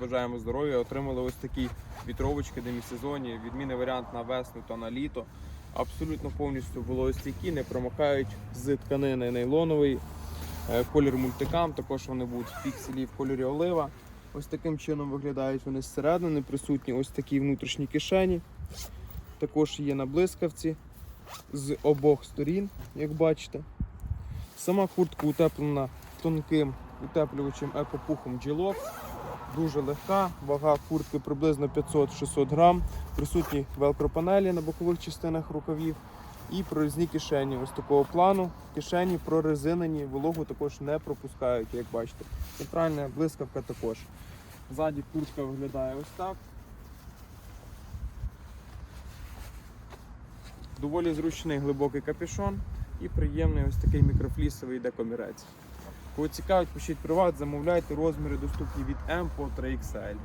бажаємо здоров'я. Отримали ось такі вітровочки демісезонні, відмінний варіант на весну та на літо. Абсолютно повністю вологостійкі, не промокають з тканини нейлонової. Е, Колір мультикам, також вони будуть в пікселі в кольорі олива. Ось таким чином виглядають вони зсередини, присутні ось такі внутрішні кишені. Також є на блискавці з обох сторін, як бачите. Сама куртка утеплена тонким утеплювачем екопухом джілок. Дуже легка, вага куртки приблизно 500-600 грам. Присутні велкропанелі на бокових частинах рукавів і прорізні кишені. Ось такого плану. Кишені прорезинені, вологу також не пропускають, як бачите. Центральна блискавка також. Ззаді куртка виглядає ось так. Доволі зручний глибокий капюшон і приємний ось такий мікрофлісовий декомірець. Кого цікавить, пишіть приват, замовляйте розміри доступні від M по 3XL.